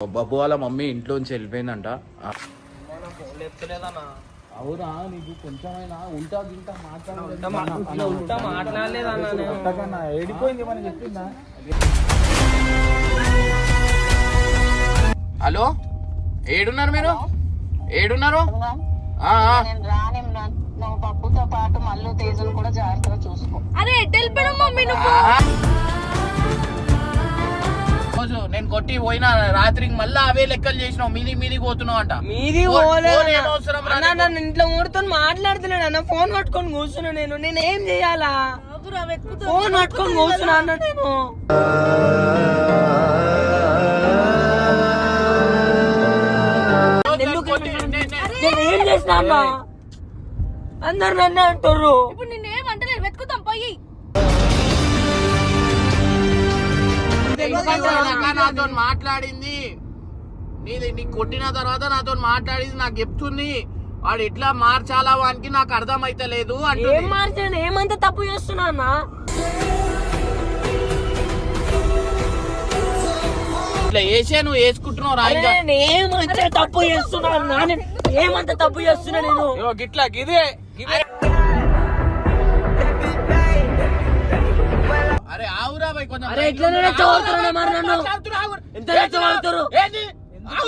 బాబు వాళ్ళ మమ్మీ ఇంట్లోంచి వెళ్ళిపోయిందంట. ఆ, ఫోన్ ఎత్తలేదన్నా అవునా నీకు కొంచెమైనా ఉంటా గింటా ఉంటా మాట్లాడలేదన్నా నేను. ఏడిపోయింది మనం చెప్పిందా? హలో ఏడున్నారు మీరు? ఏడున్నారు? నువ్వు పప్పుతో పాటు మల్లు తేజును కూడా జాగ్రత్తగా చూసుకో. అరే ఎటు వెళ్ళిపోయావు మమ్మీ నువ్వు. రోజు నేను కొట్టి పోయినా రాత్రికి మళ్ళీ అవే లెక్కలు చేసినావు. మీది మీది పోతున్నావు అంట. మీది? నన్ను. ఇంట్లో ఊరితో మాట్లాడుతున్నాడు అన్న. ఫోన్ పట్టుకొని కూర్చున్నా నేను. నేను ఏం చేయాలా. ఫోన్ పట్టుకొని కూర్చున్నా అన్న నేను. నేను. ఏం చేసిన అన్న? అందరు నన్ను అంటారు నాతో మాట్లాడింది? నీది నీకు కొట్టిన తర్వాత నాతో మాట్లాడింది నాకు చెప్తుంది. వాడు ఎట్లా మార్చాలా వానికి నాకు అర్థం అయితే లేదు ఏం అంటుంది మార్చాను ఏమంత తప్పు చేస్తున్నా ఇట్లా వేసే నువ్వు వేసుకుంటున్నావు రా ఇంకా. నేను ఏమంత తప్పు చేస్తున్నా ఏమంత తప్పు చేస్తున్నా నేను? ఇగో గిట్లా ఎంత రెచ్చగొడుతురు?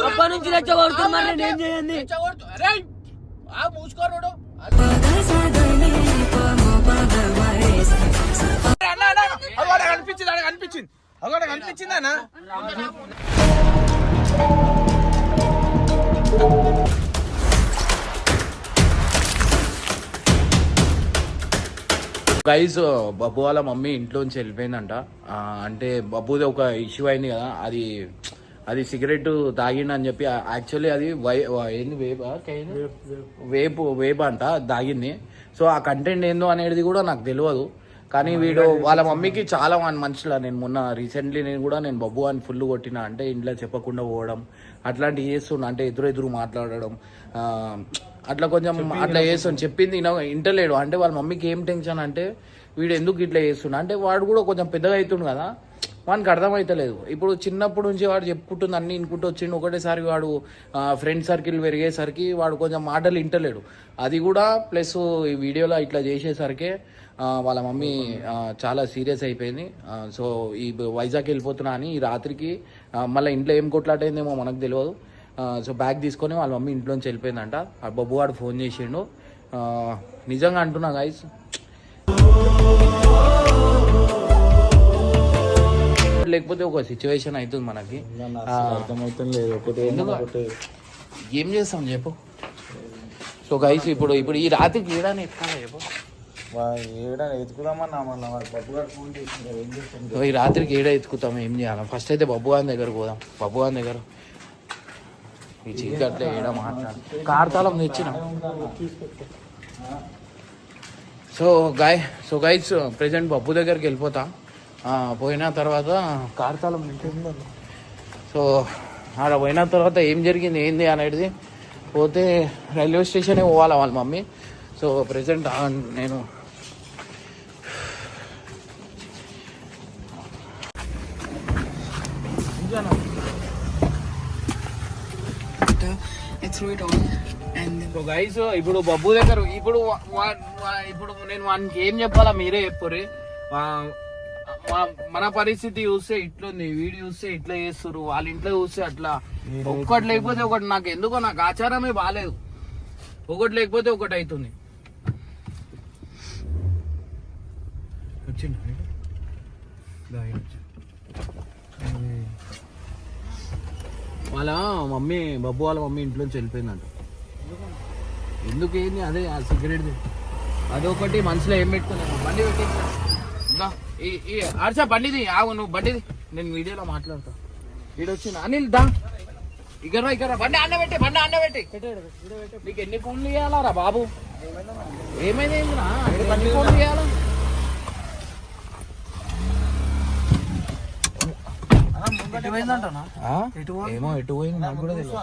అప్పటి నుంచి రెచ్చగొడుతురు మరి నేను ఏం చేయండి? రెచ్చగొడుతు- అరే ఆ మూసుకోరుడు కనిపించింది అక్కడ కనిపించింది. గైజ్ బబ్బు వాళ్ళ మమ్మీ ఇంట్లోంచి వెళ్ళిపోయిందంట. అంటే బబ్బుది ఒక ఇష్యూ అయింది కదా అది అది సిగరెట్ తాగిండు చెప్పి యాక్చువల్లీ అది వై ఏంది వేపా? వేపు వేప అంట తాగింది. సో ఆ కంటెంట్ ఏందో అనేది కూడా నాకు తెలియదు కానీ వీడు వాళ్ళ మమ్మీకి చాలా మన మనుషుల నేను మొన్న రీసెంట్లీ నేను కూడా నేను బబ్బు అని ఫుల్ కొట్టిన. అంటే ఇంట్లో చెప్పకుండా పోవడం అట్లాంటివి చేస్తున్నా అంటే ఎదురు ఎదురు మాట్లాడడం అట్లా కొంచెం అట్లా చేస్తాను చెప్పింది విన- వింటలేడు అంటే వాళ్ళ మమ్మీకి ఏం టెన్షన్ అంటే వీడు ఎందుకు ఇట్లా చేస్తున్నా అంటే వాడు కూడా కొంచెం పెద్దగా అవుతుండు కదా. వానికి అర్థమైతలేదు. ఇప్పుడు చిన్నప్పటి నుంచి వాడు చెప్పుకుంటుంది అన్ని ఇనుకుంటూ వచ్చిండు. ఒకటేసారి వాడు ఫ్రెండ్ సర్కిల్ పెరిగేసరికి వాడు కొంచెం మాటలు వింటలేడు. అది కూడా ప్లస్ ఈ వీడియోలో ఇట్లా చేసేసరికి వాళ్ళ మమ్మీ చాలా సీరియస్ అయిపోయింది. సో ఈ వైజాగ్ వెళ్ళిపోతున్నా అని ఈ రాత్రికి మళ్ళీ ఇంట్లో ఏం కొట్లాటైందేమో మనకు తెలియదు. సో బ్యాగ్ తీసుకొని వాళ్ళ మమ్మీ ఇంట్లోంచి వెళ్ళిపోయిందంట. ఆ బొబ్బు వాడు ఫోన్ చేసిండు. నిజంగా అంటున్నా గైస్ లేకపోతే ఒక సిచ్యువేషన్ అవుతుంది మనకి? ఏం చేస్తాం చెప్పు? సో గైస్ ఇప్పుడు ఇప్పుడు ఈ రాత్రికి ఏడాని ఎత్తుకోవాలి చెప్పు? ఈ రాత్రికి ఏడా ఎత్తుకుతాం ఏం చేయాలి? ఫస్ట్ అయితే బబ్బు గారి దగ్గర పోదాం. బబ్బు గారి దగ్గర. ఈ చీకట్లో ఏడ మాట్లాడు? కార్తాలం తెచ్చిన? So guy so guys present Babbu దగ్గరికి వెళ్ళిపోతా. పోయిన తర్వాత కార్తాలం సో ఆడ పోయిన తర్వాత ఏం జరిగింది ఏంది అనేది పోతే రైల్వే స్టేషనే పోవాలి వాళ్ళ మమ్మీ? సో ప్రెసెంట్ నేను గైస్ ఇప్పుడు బబ్బు దగ్గర ఇప్పుడు ఇప్పుడు నేను వానికి ఏం చెప్పాలా మీరే వా- మన పరిస్థితి చూస్తే ఇట్లుంది వీడు చూస్తే ఇట్లా చేస్తారు వాళ్ళ ఇంట్లో చూస్తే అట్లా. ఒక్కటి లేకపోతే ఒకటి నాకు ఎందుకో నాకు ఆచారమే బాగాలేదు ఒకటి లేకపోతే ఒకటి అవుతుంది వచ్చిండు దా, ఈడ వచ్చిండు. వాళ్ళ మమ్మీ బబ్బు వాళ్ళ మమ్మీ ఇంట్లోంచి వెళ్ళిపోయిందంట. ఎందుకు ఏంది అదే ఆ సిగరెట్ అదొకటి మనసులో ఏం పెట్టుకోలేదు బండి పెట్టేసి ఇంకా ఈ బండిది ఆగు నువ్వు బండిది. నేను వీడియోలో మాట్లాడతా. వీడొచ్చిన అనిల్ దా. ఇగరా ఇగరా బండి అన్న పెట్టి బండి అన్న పెట్టి. నీకు ఎన్ని ఫోన్లు ఇవ్వాలా బాబు? ఏమైంది? ఏందిరా? ఎన్ని ఫోన్లు ఇవ్వాలా ఆ? ఏమో ఎటు పోయింది నాకు కూడా తెలియదు?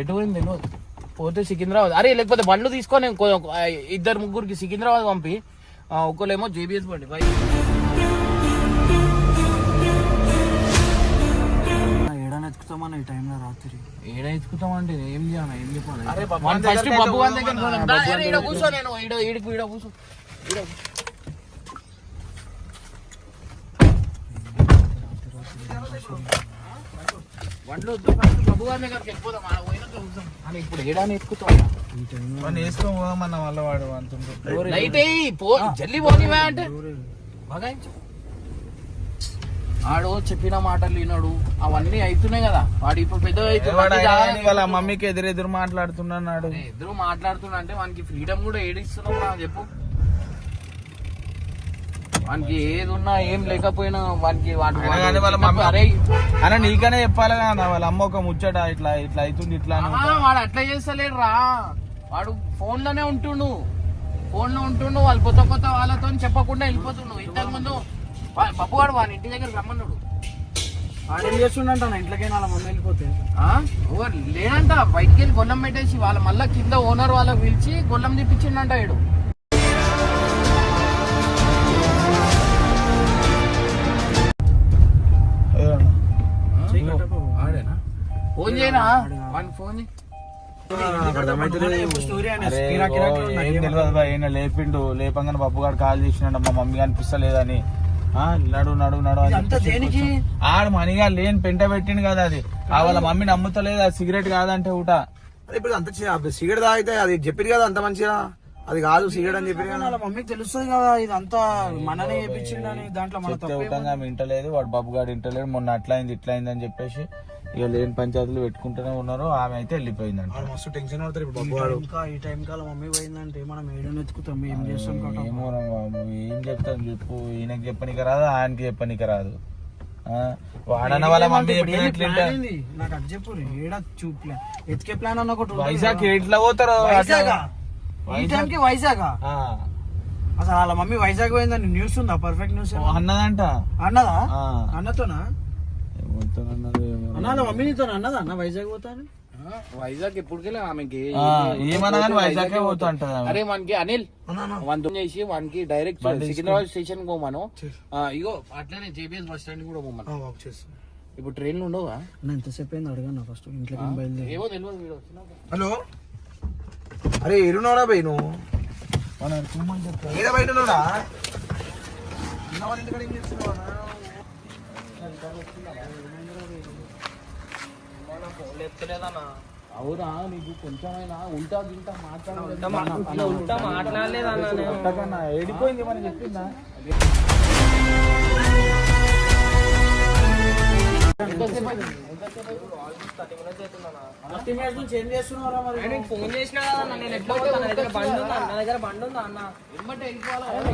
ఎటు పోయింది తెలియదు పోతే సికింద్రాబాద్. అరే లేకపోతే బండ్లు తీసుకొని ఇద్దరు ముగ్గురికి సికింద్రాబాద్ పంపి. ఒకళ్ళేమో జేబీఎస్ బండి. బై. ఏడా ఎత్తుకుతామన్న ఈ టైంలో రాత్రి. ఏడ ఎత్తుకుతామంటే ఏం చేయాలి? ఏం చెప్పాలి? అరే బబ్బు వాడిని వాళ్ళ ఫస్ట్ దగ్గరికి బబ్బు వాళ్ళ అయితే దగ్గరికి పోదాం. పోదాం. అన్న. దా, ఈడ కూర్చో నేను ఈడ ఈడ కూర్చో. ఈడ గారి దగ్గరికి అని ఇప్పుడు ఏడాని ఎక్కుతాం వాడిని వేసుకొని పోదామన్న వల్ల వాడు అంత లైట్ పో జల్లి పోనివా అంటే బగాయించు ఆడు చెప్పిన మాటలు వినడు అవన్నీ అవుతున్నాయి కదా వాడు ఇప్పుడు పెద్ద వాడు వాళ్ళ మమ్మీకి ఎదురెదురు మాట్లాడుతున్నాడు ఎదురు మాట్లాడుతున్నా అంటే వానికి ఫ్రీడమ్ కూడా ఏడిస్తున్నావు చెప్పు వానికి ఏది ఉన్నా ఏం లేకపోయినా వానికి వాడు అరే అన్న నీకనే చెప్పాలి కదా వాళ్ళ అమ్మ ఒక ముచ్చట ఇట్లా ఇట్లా అవుతుంది ఇట్లా వాడు అట్లా చేస్తలేడు రా వాడు ఫోన్లోనే ఉంటుండు. ఫోన్లో ఉంటుండు వాళ్ళు కొత్త కొత్త వాళ్ళతో చెప్పకుండా వెళ్ళిపోతుండు. ఇంతకు ముందు బబ్బు వాడు వాని ఇంటి దగ్గర రమ్మన్నాడు. ఆడేం చేస్తుండంట నా ఇంట్లోకైనా వాళ్ళ మమ్మీ వెళ్ళిపోతే. లేదంట బయటికి వెళ్ళి గొల్లం పెట్టేసి వాళ్ళ మళ్ళా కింద ఓనర్ వాళ్ళకి పిలిచి గొల్లం తెప్పించిండంట వీడు ఫోన్ చేయనా? ఫోన్ చేయి. లేపిండు లేపంగానే బబ్బు గారు కాల్ చేసినాడు మా మమ్మీ కనిపిస్తలేదని. ఆ, నడు నడు నడు అంతా. ఆడు మనిగా లేని పెంట పెట్టిండు కదా అది. ఆ వాళ్ళ మమ్మీ నమ్ముతలేదు అది సిగరెట్ కాదంటే ఊట. ఇప్పుడు అంత సిగరెట్ తాగితే అది చెప్పిరు కదా అంత మంచిగా? అది కాదు సిగరెట్ అని చెప్పిరు కదా. వాళ్ళ మమ్మీకి తెలుస్తుంది కదా ఇదంతా మననే చేపించిండని దాంట్లో మన వింటలేదు వాడు బాబు గారు వింటలేడు మొన్న అట్లా అయింది ఇట్లా అయింది అని చెప్పేసి ఇక లేని పంచాయతీలు పెట్టుకుంటూనే ఉన్నారు ఆమె అయితే వెళ్ళిపోయిందంట. వాడు మస్తు టెన్షన్ పడతారు ఇప్పుడు ఈ టైం కాల మమ్మీ పోయిందంటే మనం ఏడని ఎత్తుకుతాం ఏం చేస్తాం ఏమో ఏం చెప్తాం చెప్పు. ఈయనకి చెప్పనీకి రాదు ఆయనకి చెప్పనీకి రాదు. ఆ, వాడన్న వాళ్ళ మమ్మీ నాకు అది చెప్పు ఏడా చూప్లే. ఎత్తుకే ప్లాన్ అన్న ఒకటి ఉంటుంది వైజాగ్. ఎట్లా పోతారు వైజాగా? అట్లా- ఈ టైంకి వైజాగ్? ఆ, అసలు వాళ్ళ మమ్మీ వైజాగ్ పోయిందని న్యూస్ ఉందా? పర్ఫెక్ట్ న్యూస్ అన్నదంట. అన్నదా? ఆ. అన్నతోనా. అన్న వాళ్ళ మమ్మీ నీతో అన్నదా? అన్న వైజాగ్ పోతాను. ఆ, వైజాగ్ ఎప్పటికెళ్ళి ఆమెకి? వైజాగ్. అరే మనకి అనిల్ వన్ చేసి వానికి డైరెక్ట్ సికింద్రాబాద్ స్టేషన్ పోమాను. ఇగో అట్లనే జేబీఎస్ బస్ స్టాండ్ కూడా పోమాను. ఇప్పుడు ట్రైన్లు ఉండవుగా అన్న ఎంతసేపు అయింది అడగన్నా ఫస్ట్. ఇంట్లోకి బయలుదేరి. ఏవో తెలియదు. హలో? అరే ఎరునోరా పోయి నువ్వు? ఏదో బయట ఉన్నాడా? ఇంటికాడ ఏం చేస్తున్నావా? అవురా నీకు కొంచెమైనా ఉంటా ఉంటా మాట్లాడలేదన్నా ఏడిపోయింది మనం చెప్పిందా? ఫోన్ చేసినా నేను ఎట్లా పోతాను నా దగ్గర బండి ఉందా? నా దగ్గర బండి ఉందా అన్న?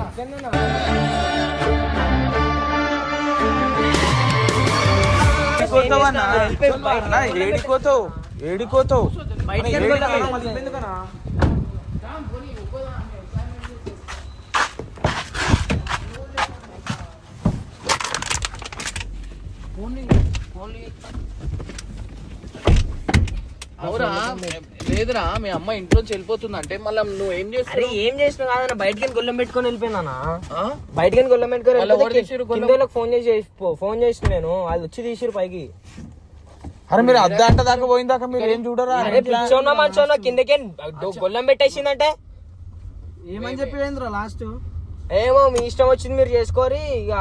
ఎక్కడనే ఉన్నా. ఏడిపోతావన్నా? అన్నా, ఏడిపోతావు ఏడిపోతావు బయటికి ఏడికి? వెళ్ళిపోతాను మళ్ళీ ఎందుకన్నా అవురా లేదురా మీ అమ్మ ఇంట్లోంచి వెళ్ళిపోతుంది. అంటే మళ్ళీ నువ్వు ఏం అరే చేస్తావు ఏం చేసినా కాదన్న? బయటికి గొల్లం పెట్టుకొని వెళ్ళిపోయినా ఆ? బయటికి గొల్లం పెట్టుకొని ఫోన్ చేసి పో- ఫోన్ చేసిన నేను. వాళ్ళు వచ్చి తీసిరు పైకి. అరే మీరు అర్ధ గంట దాకా పోయిన దాకా మీరు ఏం చూడరా? అరే పిచ్చోన్నా మంచోన్నా కిందకే గొల్లం పెట్టేసిందంటే? ఏమని చెప్పి లాస్ట్? ఏమో మీ ఇష్టం వచ్చింది మీరు చేసుకోరి ఇక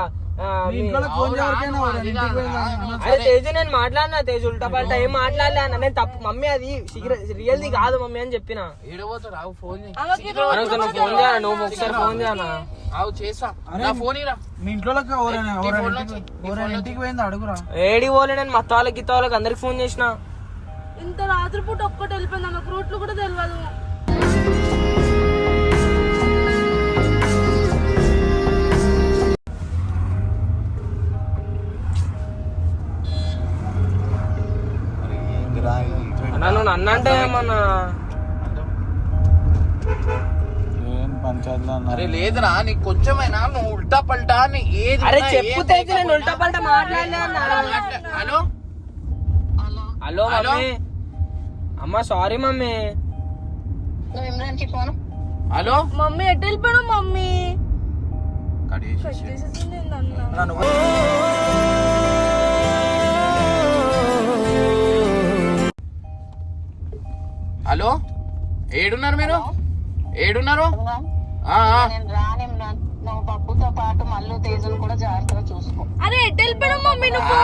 అరే. తేజు నేను మాట్లాడినా తేజు ఉల్టా పల్టా ఏం మాట్లాడలే అన్న. నేను తప్పు మమ్మీ అది రియల్ది కాదు మమ్మీ అని చెప్పిన. ఫోన్ ఫోన్ చేయనా నువ్వు ఒకసారి ఫోన్ చేయనా ఏడి పోలే నేను మత్త వాళ్ళకి ఇత్త వాళ్ళకి అందరికి ఫోన్ చేసిన. ఇంత రాత్రిపూట ఒక్కటి వెళ్ళిపోయింది నాకు రూట్లు కూడా తెలియదు. అన్న అంటే అన్నా. అరే లేదురా నీకు కొంచెమైనా నువ్వు ఉల్టా పల్టా ఏది అరే ఉన్నా, చెప్పు ఏది తేజు నేను ఉల్టా పల్టా మాట్లాడలే హలో? Hello hello? అమ్మ సారీ మమ్మీ. హలో? మమ్మీ ఎటు వెళ్ళిపోయాడు మమ్మీ? కట్. చేసేసింది హలో? ఏడున్నారు మీరు? ఏడున్నారు? ఆ, ఆ. నేను రాని నువ్వు బబ్బుతో పాటు మల్లు తేజును కూడా జాగ్రత్తగా చూసుకో. అరే ఎటు వెళ్ళిపోయావు మమ్మీ నువ్వు.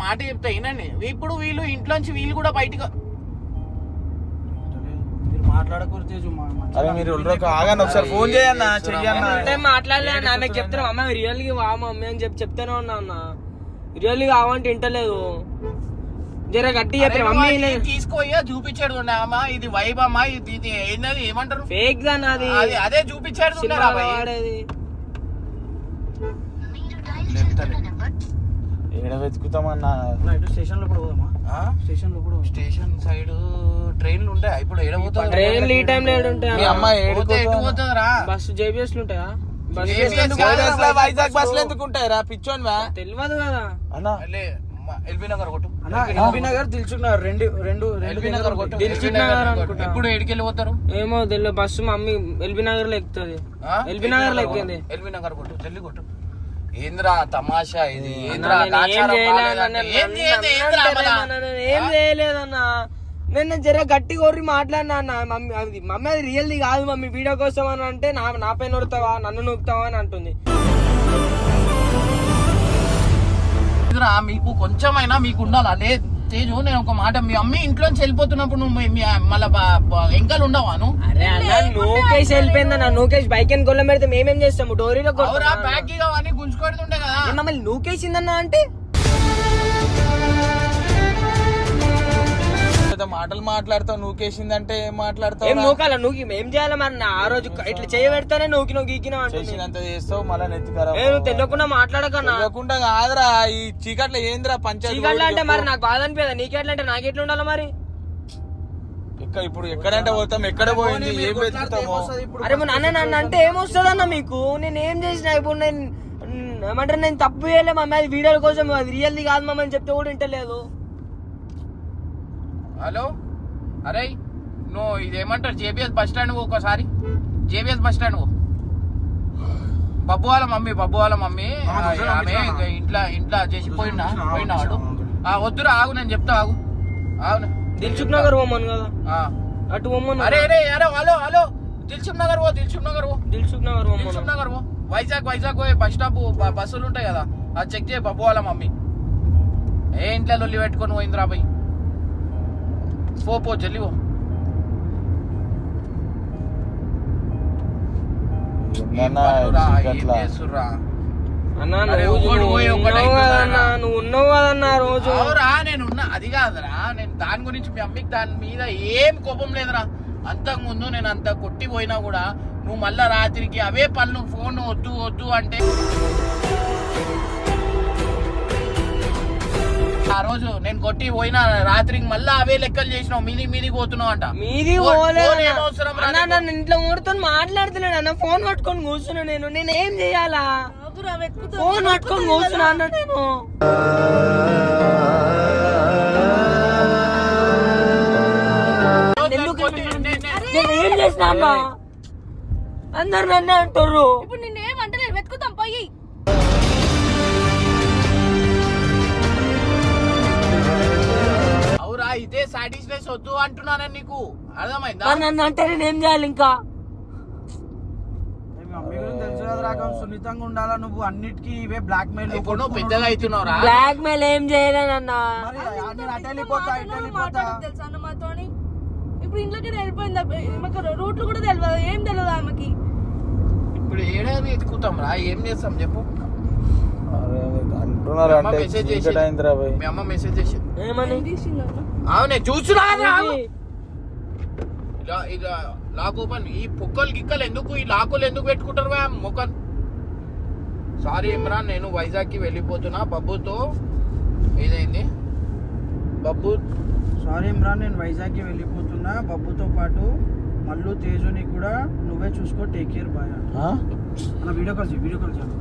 మాట చెప్తా వినండి. ఇప్పుడు వీళ్ళు ఇంట్లోంచి వీళ్ళు కూడా బయటకు అరే మీరు ఆగండి ఒకసారి ఫోన్ చేయన్నా చెయ్యన్నా అంటే మాట్లాడలే అన్న ఆమెకు చెప్తున్నా అమ్మ రియల్గా వా మమ్మీ అని చెప్పి చెప్తానే ఉన్నా అన్న. రియల్గా కావంటే ఇంటలేదు. జర గట్టి మమ్మీ తీసుకోయ్యా చూపించాడు ఉండే అమ్మా ఇది వైబ్ అమ్మా ఇది ఏంటది ఏమంటారు? ఫేక్ దాన్ని అది అది అదే చూపించాడు. వాడేది. ఏడ వెతుకుతామన్నా? అన్న, ఇటు స్టేషన్లో కూడా పోదామా? ఆ? స్టేషన్లో కూడా? స్టేషన్ సైడ్ ట్రైన్లు ఉంటాయి. ఇప్పుడు ఏడబోతుంది ట్రైన్లు ఈ టైం లేడు మీ ఉంటాయి అమ్మ ఏడుకోతుందా? పోతుందిరా బస్సు జేబీఎస్ ఉంటాయా? వైజాగ్ బస్సులు ఎందుకు ఉంటాయరా తెలియదు కదా. అన్నా. ఎల్బీ నగర్ కొట్టు. ఎల్బీ నగర్ రెండు రెండు రెండు ఎల్బీ నగర్ కొట్టు. అనుకుంటా. ఏమో తెలియదు బస్సు మమ్మీ ఎల్బీ నగర్లో ఎక్కుతుంది? ఎల్బీ నగర్లో ఎక్కింది. ఎల్బీ నగర్ కొట్టు. జల్లి కొట్టు. ఏంద్రా తమాషా ఇది? ఏంద్రా ఏం చేయలేదన్న. నేను జర గట్టి కొర్రి మాట్లాడినా మమ్మీ అది మమ్మీ అది రియల్ది కాదు మమ్మీ. వీడియో కోసం అని అంటే నా నా పైన నొడతావా నన్ను నొక్కుతావా అని అంటుంది. ఏంద్రా మీకు కొంచెమైనా మీకు ఉండాలి? అదే తేజు నేను ఒక మాట మీ అమ్మ ఇంట్లోంచి వెళ్ళిపోతున్నప్పుడు నువ్వు మీ- మళ్ళా ఎంకలు ఉండవా నువ్వు? అరే అన్న నూకేసి వెళ్ళిపోయిందన్న నూకేసి బైక్ అని గొల్ల పెడితే మేమేం చేస్తాము? డోరీలో అవురా ప్యాక్ అవన్నీ గుంజుకొడుతుండే కదా. మమ్మల్ని నూకేసిందన్న అంటే? మాటలు మాట్లాడతావు నూకేసిందంటే ఏం ఏం మాట్లాడతావు నూకాల? నూకి ఏం చేయాలి మరి? నా ఆ రోజు ఇట్లా చేయ పెడితేనే నూకి నువ్వు గీకినా చేసినంత చేస్తావు మళ్ళీ నెత్తికరా తెలియకుండా మాట్లాడకన్నా తెలియకుండా కాదురా ఈ చీకట్లో ఏందిరా పంచాయతీ చీకట్ల అంటే మరి నాకు బాధ అనిపించదా నీకెట్లా అంటే నాకెట్లా ఉండాలి మరి? ఎక్కడ ఇప్పుడు ఎక్కడంటే పోతాం ఎక్కడ పోయింది ఏం వెతుకుతామో? అరే నన్ను నన్ను అంటే ఏమొస్తుందన్న మీకు? నేను ఏం చేసిన ఇప్పుడు నేను ఏమంటారు నేను తప్పు చేయలే మమ్మీ అది వీడియోల కోసం అది రియల్ది కాదు మమ్మీ అని చెప్తే కూడా వింటలేదు. హలో? అరే నువ్వు ఇదేమంటారు? జేబీఎస్ బస్ స్టాండ్ ఒకసారి. జేబీఎస్ బస్ స్టాండ్ బబ్బు వాళ్ళ మమ్మీ బబ్బు వాళ్ళ మమ్మీ. ఆమె. ఇంట్లో ఇంట్లో చేసి పోయినా పోయినా వాడు. ఆ, వద్దురా ఆగు నేను చెప్తా ఆగు. ఆగు దిల్చుక్ నగర్ పోమను కదా? ఆ. అటు పోమను అరే అరే అరే హలో హలో. దిల్సుఖ్ నగర్ పో దిల్సుఖ్ నగర్ పో. దిల్చుక్ నగర్ దిల్సుఖ్ పోమను నగర్ పో. వైజాగ్ వైజాగ్ పోయి బస్ స్టాప్ బస్సులు ఉంటాయి కదా. అది చెక్ చేయి బబ్బు వాళ్ళ మమ్మీ. ఏ ఇంట్లో లొల్లి పెట్టుకొని పోయిందిరా పోయి. నువ్వు ఉన్నావు? కదన్నా నువ్వు ఉన్నావు కదన్నా రోజు. అవురా నేను ఉన్నా. అది కాదురా నేను దాని గురించి మీ అమ్మకి దాని మీద ఏం కోపం లేదురా. అంతకు ముందు నేను అంత కొట్టి పోయినా కూడా నువ్వు మళ్ళా రాత్రికి అవే పనులు ఫోన్ వద్దు వద్దు అంటే ఆ రోజు నేను కొట్టి పోయినా రాత్రికి మళ్ళా అవే లెక్కలు చేసినావు. మీది మీదికి పోతున్నావు అంట. మీది అన్న? నన్ను ఇంట్లో ఊరితో మాట్లాడుతున్నాడు అన్న. ఫోన్ పట్టుకొని కూర్చున్నా నేను. నేను ఏం చేయాలా. ఫోన్ పట్టుకొని కూర్చున్నా అన్న నేను. ఏం చేసినా అన్న? అందరు నన్నే అంటారు ఇప్పుడు ఇదే సాటిస్ఫైస్ వద్దు అంటున్నానని నీకు? అర్థమైందా? నన్ను అంటే నేను ఏం చేయాలి ఇంకా? సున్నితంగా ఉండాలా నువ్వు? అన్నిటికీ ఇవే బ్లాక్ మెయిల్ ఇప్పుడు నువ్వు పెద్దగా అవుతున్నావురా. బ్లాక్ మెయిల్ ఏం చేయలేనన్నా ఇప్పుడు ఇంట్లోకి వెళ్ళిపోయింది? మాకు రూట్లు కూడా తెలియదు ఏం తెలియదు ఆమెకి? ఇప్పుడు ఏడాది ఎత్తుకుతాం రా. ఏం చేస్తాం చెప్పు. అమ్మ అంటే మెసేజ్ చీకటి చేసి అయిందిరా భయ్ మీ అమ్మ మెసేజ్ చేసి ఏమని? అవునే ఏంటి? ఇలా ఇలా లాక్ ఓపెన్. ఈ పొక్కలు గిక్కలు ఎందుకు ఈ లాకులు ఎందుకు పెట్టుకుంటారు మ్యామ్ మొక్కలు సారీ ఇమ్రాన్ నేను వైజాగ్కి వెళ్ళిపోతున్నా. బబ్బుతో ఇదైంది బబ్బు. సారీ ఇమ్రాన్ నేను వైజాగ్కి వెళ్ళిపోతున్నా. బబ్బుతో పాటు మల్లు తేజుని కూడా నువ్వే చూసుకో టేక్ కేర్ బాయ్ ఆ? అన్న వీడియో కాల్ చేయి వీడియో కాల్ చేయాలి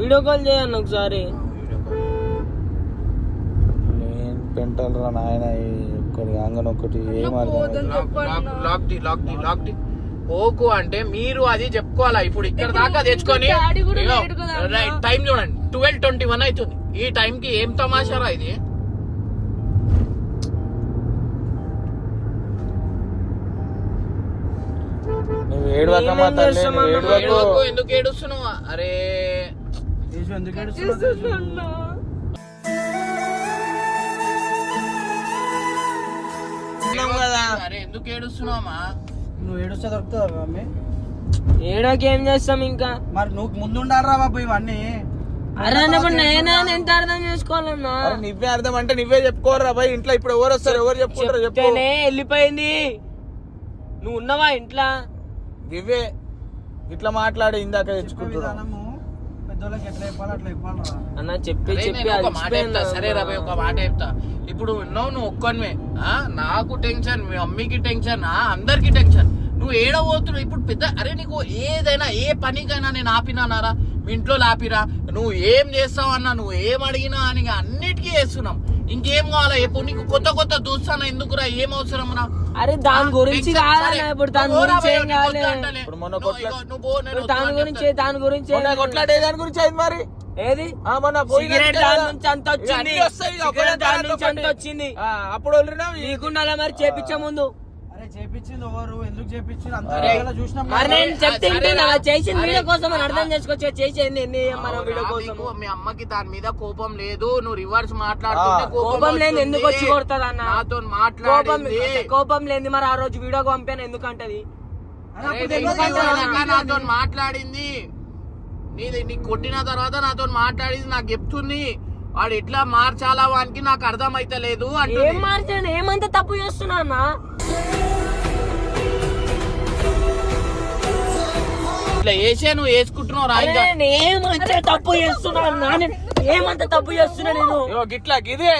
వీడియో కాల్ చేయన్న ఒకసారి. ఏం పెంటలరా నాయన ఈ ఒక్కటి అంగన్ ఒకటి ది లాక్ ది లాక్ ది. పోకు అంటే మీరు అది చెప్పుకోవాలా? ఇప్పుడు ఇక్కడ దాకా తెచ్చుకొని. టైం చూడండి. ట్వెల్వ్ ట్వంటీ వన్ అవుతుంది ఈ టైం కి ఏం తమాషారా ఇది? నువ్వు నేనేం ఏడవకు, ఎందుకు ఏడుస్తున్నావు? అరే తేజు ఎందుకు తేజు? చేస్తున్నా. అరే ఎందుకు నువ్వు ఏడుస్తే దొరుకుతుందా మమ్మీ ఏడోకి ఏం చేస్తాం ఇంకా? మరి నువ్వు ముందు ఉండాలిరా బాబు ఇవన్నీ. అరే అన్నప్పుడు నేనే ఎంత అర్థం చేసుకోవాలన్నా? అరే నువ్వే అర్థం అంటే నువ్వే చెప్పుకోరా భయ్ ఇంట్లో ఇప్పుడు ఎవరు వస్తారు? ఎవరు చెప్పుకుంటారు చెప్పు. చెప్తేనే వెళ్ళిపోయింది. నువ్వు ఉన్నవా ఇంట్లో? నువ్వే. ఇట్లా మాట్లాడి ఇందాక తెచ్చుకుంటున్నావు. అన్న చెప్పి చెప్పి ఒక మాట చెప్తా. సరే రాబోయ్ ఒక మాట చెప్తా. ఇప్పుడు ఉన్నావు నువ్వు ఒక్కనివే ఆ, నాకు టెన్షన్ మీ మమ్మీకి టెన్షన్ ఆ, అందరికి టెన్షన్. నువ్వు ఏడవతున్నావు ఇప్పుడు పెద్ద అరే నీకు ఏదైనా ఏ పనికైనా నేను ఆపినానారా మీ ఇంట్లో ఆపిరా నువ్వు ఏం చేస్తావు అన్నా నువ్వు ఏం అడిగినా అని అన్నిటికీ చేస్తున్నాం. ఇంకేం కావాలా? ఎప్పుడు నీకు కొత్త కొత్త చూస్తానా ఎందుకురా? ఏం అవసరం రా అరే దాని గురించి ఇప్పుడు దాని గురించి ఏం ఇప్పుడు దాని గురించి దాని గురించి కొట్లాడే దాని గురించి అయింది మరి. ఏది? పోయిన సిగరెట్. దాని నుంచి అంత ఇక వచ్చింది. దాని నుంచి. అంత అప్పుడు మరి? చేపించే ముందు. మీ అమ్మకి దాని మీద కోపం లేదు. నువ్వు రివర్స్ మాట్లాడుతుంటే. కోపం వస్తుంది. ఎందుకు వచ్చి కొడతాది అన్న? నాతో కోపం మాట్లాడింది. కోపం లేని మరి ఆ రోజు వీడియో పంపాను ఎందుకంటది? నాతో మాట్లాడింది. నీది నీకు కొట్టిన తర్వాత నాతో మాట్లాడింది. నాకు చెప్తుంది. వాడు ఎట్లా మార్చాలా వానికి నాకు అర్థం అయితే లేదు ఏం మార్చాను ఏమంత తప్పు చేస్తున్నా అన్న? ఇట్లా వేసే నువ్వు వేసుకుంటున్నావు రా ఇంకా. అరే, నేను ఏమంత తప్పు చేస్తున్నా అన్న నేను ఏమంత తప్పు చేస్తున్నా నేను? ఇగో గిట్లా గిదే.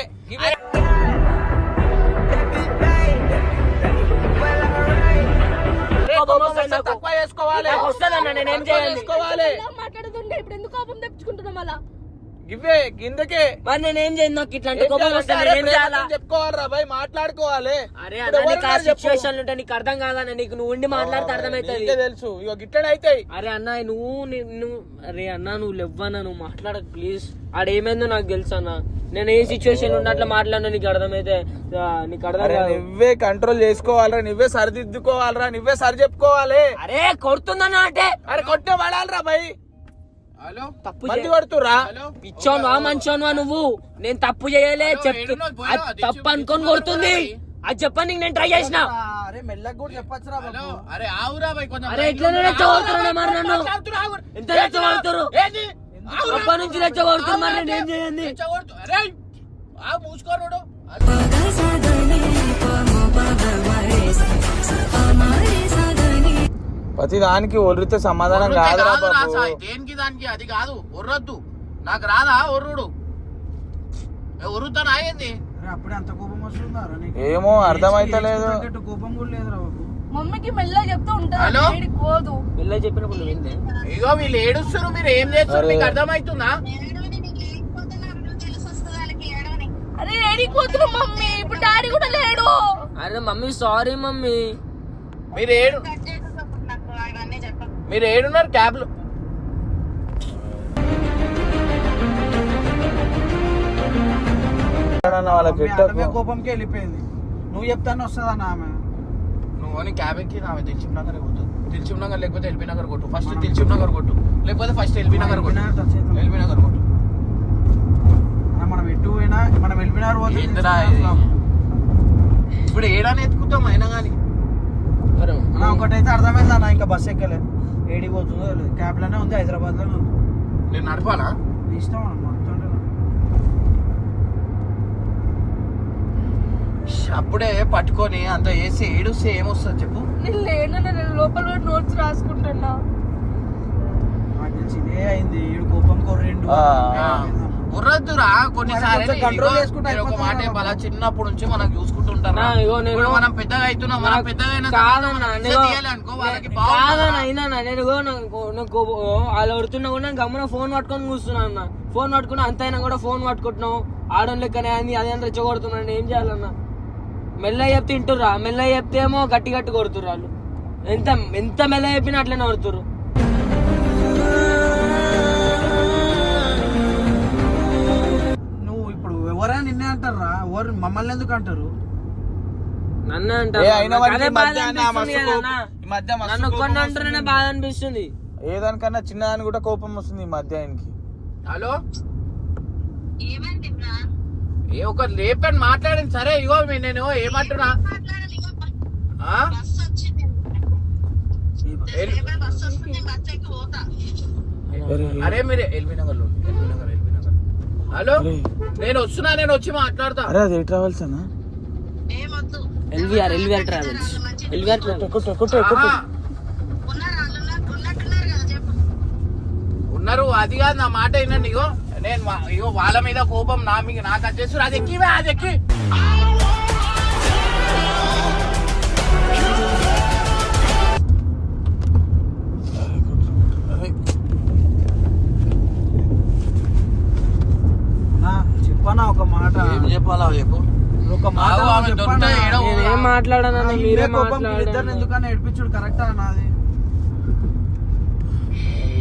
తక్కువ చేసుకోవాలి. వస్తుందన్న నేనేం చేయాలి? చేసుకోవాలి. మాట్లాడుతుంటే ఇప్పుడు ఎందుకు కోపం తెప్పించుకుంటున్నాం అలా ఇవే కిందకే. మరి నేనేం చేయను నాకు ఇట్లాంటి కోపం వస్తుంది. చెప్పుకోవాలిరా భయ్? మాట్లాడుకోవాలి. అరే అన్న? సిచ్యువేషన్ ఉంటే నీకు అర్థం కాదన్న నీకు నువ్వు ఉండి మాట్లాడితే అర్థమవుతుంది. తెలుసు. ఇగో గిట్టనే అవుతాయి అరే అన్న నువ్వు నువ్వు అరే అన్న నువ్వు లేవన్నా నువ్వు మాట్లాడకు ప్లీజ్ ఆడేమైందో నాకు తెలుసు అన్న. నేను ఏ సిచ్యువేషన్ ఉంటే అట్లా మాట్లాడినా నీకు అర్థమైతే నీకు అర్థం నువ్వే కంట్రోల్ చేసుకోవాలరా నువ్వే సరిదిద్దుకోవాలరా నువ్వే సరి చెప్పుకోవాలి అరే కొడుతుందన్న అంటే. అరే కొట్టే పడాలరా భయ్. తప్పు హలో? పిచ్చోన్వా మంచోన్వా నువ్వు? నేను తప్పు చేయలే చెప్తు? అది తప్పు అనుకొని కొడుతుంది. అది? చెప్పని నేను ట్రై చేసిన. అరే మెల్లగా కూడా చెప్పొచ్చురా హలో? బాబు. అరే ఆవురా భయ్ కొంచెం అరే, బయట ఇట్లనే ఉండు. రెచ్చగొడుతున్నాడే మరి నన్ను. ఎంత రెచ్చగొడుతురు? నుంచి మరి నేనేం అంటే చేయండి? రెచ్చగొడుతు- అరే ఆ మూసుకోరుడు ప్రతి దానికి ఒరితే సమాధానం బాబు. దేనికి దానికి? అది కాదు. ఒర్రొద్దు. నాకు రాదా ఒర్రుడు? ఒర్రుతాను ఆగింది అప్పుడే అంత కోపం వస్తుందా? ఏమో అర్థమైతలేదు. కోపం కూడా బాబు. మమ్మీకి మెల్లగా చెప్తూ ఉంటా హలో? ఏడికి పోదు. పిల్ల చెప్పినప్పుడు ఇగో వీళ్ళు ఏడుస్తారు మీరు ఏం చేస్తారు. మీకు అర్థమవుతుందా అరే ఏడికి మమ్మీ. ఇప్పుడు డాడీ కూడా లేడు. అరే మమ్మీ సారీ మమ్మీ. మీరు ఏడు మీరు ఏడున్నారు క్యాబ్లో వాళ్ళకి మమ్మీ ఎట్టకు. అన్నమే కోపంకి వెళ్ళిపోయింది. నువ్వు చెప్తానే వస్తుందన్న ఆమె. నువ్వు అని క్యాబ్ ఎక్కి ఆమె దిల్చిప్ నగర్ కొట్టు దిల్చిప్ నగర్ లేకపోతే ఎల్బీ నగర్ కొట్టు. ఫస్ట్ నగర్ కొట్టు. లేకపోతే ఫస్ట్ ఎల్బీ నగర్ కొట్టు. ఎల్బీ నగర్ కొట్టు. మనం ఎటు పోయినా మనం పోతే. ఇప్పుడు ఏడాని ఎత్తుకుతాం అయినా కానీ. ఒకటైతే అర్థమైంది అన్న ఇంకా బస్ ఎక్కలే. ఏడికి పోతుందో తెలియదు క్యాబ్లోనే ఉంది హైదరాబాద్లోనే ఉంది. నేను నడపాలా? ఇష్టం మొత్తం అప్పుడే పట్టుకొని అంత వేసి ఏడుస్తే ఏమొస్తుంది చెప్పు? నేను లేనన్నా నేను లోపల నోట్స్ రాసుకుంటున్నా. నాకు తెలిసి ఇదే అయింది ఈడు కోపం కొర్రిండు ఆ. ఉర్రద్దురా కొన్నిసార్లు నేను ఒక మాట చిన్నప్పటి నుంచి మనం చూసుకుంటుంటాం నా, ఇగో నేను- ఇప్పుడు మనం పెద్దగా అవుతున్నాం మనం పెద్దగా అయిన నేను- వాళ్ళు కొడుతున్నా కూడా గమ్మున ఫోన్ పట్టుకొని కూర్చున్నా అన్న. ఫోన్ పట్టుకుని అంత అయినా కూడా ఫోన్ పట్టుకుంటున్నావు. ఆడోన్ లెక్కనే అయింది అదే అని రెచ్చగొడుతున్నాను ఏం చేయాలన్న? మెల్ల చెప్తే తింటుర్రా మెల్ల చెప్తే ఏమో గట్టి గట్టి కొడుతుర్రు వాళ్ళు. ఎంత ఎంత మెల్ల చెప్పినా అట్లనే కొడుతురు ఎవరైనా నిన్నే అంటారా? ఎవరు మమ్మల్ని ఎందుకు అంటారు? నన్ను అంటారు. బాధ అనిపిస్తుంది ఏదానికన్నా చిన్నదాని కూడా కోపం వస్తుంది ఈ మధ్య ఆయనకి. హలో? ఏ ఒక లేపని మాట్లాడండి. సరే ఇగో మీ- నేను ఏమంటున్నా? అరే మీరు ఎల్బీ నగర్లో ఉండండి. LB Nagar LB Nagar hello? నేను వస్తున్నా నేను వచ్చి మాట్లాడతా. అరే అది ట్రావెల్స్ అన్నా? LVR LVR travels. ఎల్విఆర్ ఉన్నారు అది కాదు నా మాట వినండి ఇగో. నేను వా- ఇగో వాళ్ళ మీద కోపం నా మీద నాకు వచ్చేసి అది ఎక్కివే అది ఎక్కి. మాట్లాడానన్నా మీరే మాట్లాడారు ఎందుకని ఏడిపించుడు? కరెక్టా నాది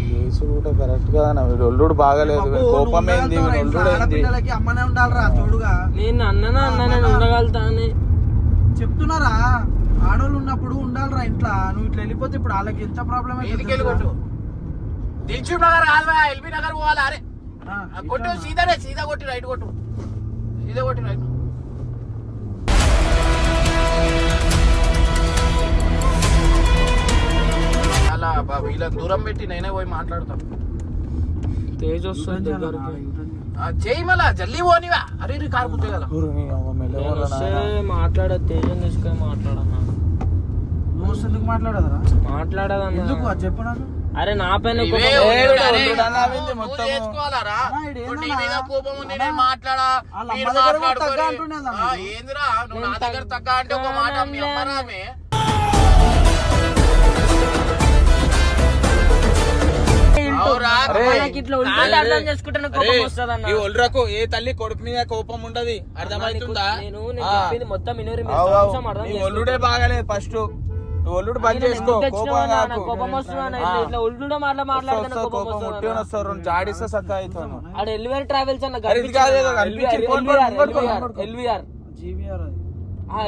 చేసుడు కూడా కరెక్ట్ కదా బాగాలేదు. కోపం ఏంది? ఏంది? అమ్మనే ఉండాలిరా తోడుగా నేను అన్ననా అన్న నేను ఉండగలుగుతా అని చెప్తున్నారా? ఆడోళ్ళు ఉన్నప్పుడు ఉండాలిరా ఇంట్లో. నువ్వు ఇట్లా వెళ్ళిపోతే ఇప్పుడు వాళ్ళకి ఎంత ప్రాబ్లం దిల్చుక్ నగర్ కాదు ఎల్బీ నగర్ పోవాలా? అరే ఆ, కొట్టు సీదానే సీదా కొట్టి రైట్ కొట్టు. సీదా కొట్టి రైట్. దూరం పెట్టి నేనే పోయి మాట్లాడతాను తేజ్ వస్తుంది చేయి మళ్ళా పోనివా? అరే నీ కారు కదా. మాట్లాడ తేజం తీసుకొని మాట్లాడన్నా నువ్వు ఎందుకు మాట్లాడదురా? మాట్లాడదన్నా. ఎందుకు? అది చెప్పు నాకు. అరే నా పైన కోపం- ఉంది, నేను మాట్లాడా? ఏందిరా? నువ్వు నా దగ్గర తగ్గ అంటే ఒక మాట మీ అమ్మ ఈ ఏ తల్లి కొడుకు మీద కోపం ఉండదు. అర్థమవుతుందా మొత్తం. ఒల్లుడే బాగాలేదు ఫస్ట్. ఒల్లుడు బంద్ చేసుకో కోపం వస్తుంది జాడిస్తే సక్క అవుతాను. ఎల్విఆర్ ట్రావెల్స్ అన్న. ఎల్విఆర్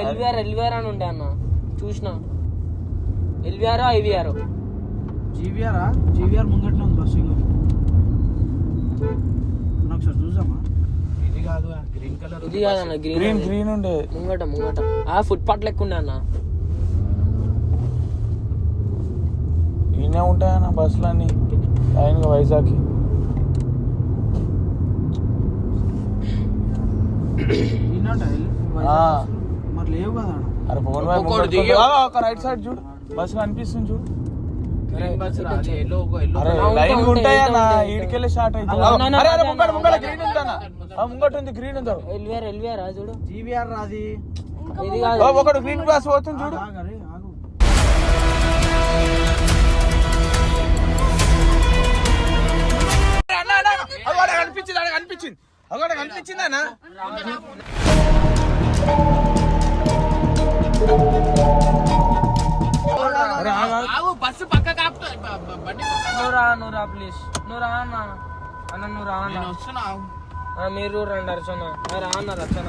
ఎల్విఆర్ ఎల్విఆర్ అని ఉండే అన్న. చూసిన. LVR IVR. జీవీఆరా జీవీఆర్ ముంగట్నే ఉంది బస్సు మనం ఒకసారి చూసామా? ఇది కాదు గ్రీన్ కలర్ ఇది కాదన్న గ్రీన్ గ్రీన్ గ్రీన్ ఉండే. ముంగట ముంగట. ఆ ఫుట్ పాత్ లెక్క ఉండే అన్న. ఈయనే ఉంటాయన్న బస్సులు అన్ని లైన్గా వైజాగ్ ఈయనంట ఆ. మరి లేవు కదా. అరే ఫోన్ ఒక రైట్ సైడ్ చూడు. బస్సు కనిపిస్తుంది చూడు. లైన్ ఉంటాయి. ఈడికెళ్ళి స్టార్ట్ అవుతుంది అవును, అరే ముంగట అవును. గ్రీన్ ఉందన్న. ఆ, ముంగట ఉంది గ్రీన్ ఉంది. ఎల్విఆర్ ఎల్విఆర్ చూడు. జీవీఆర్ రాది ఇది ఒకడు గ్రీన్ బస్ పోతుంది చూడు. కనిపించింది ఆడ కనిపించింది. అగో, ఆడ కనిపించింది బస్సు పక్క కాపుతా బ- బ- బండి పక్క. నువ్వు రా నువ్వు రా ప్లీజ్ నువ్వు రా అన్న. అన్న నువ్వు రా అన్న. నేను వస్తున్నా. ఆ, మీరు రండి అర్చన. రా అన్న రచన.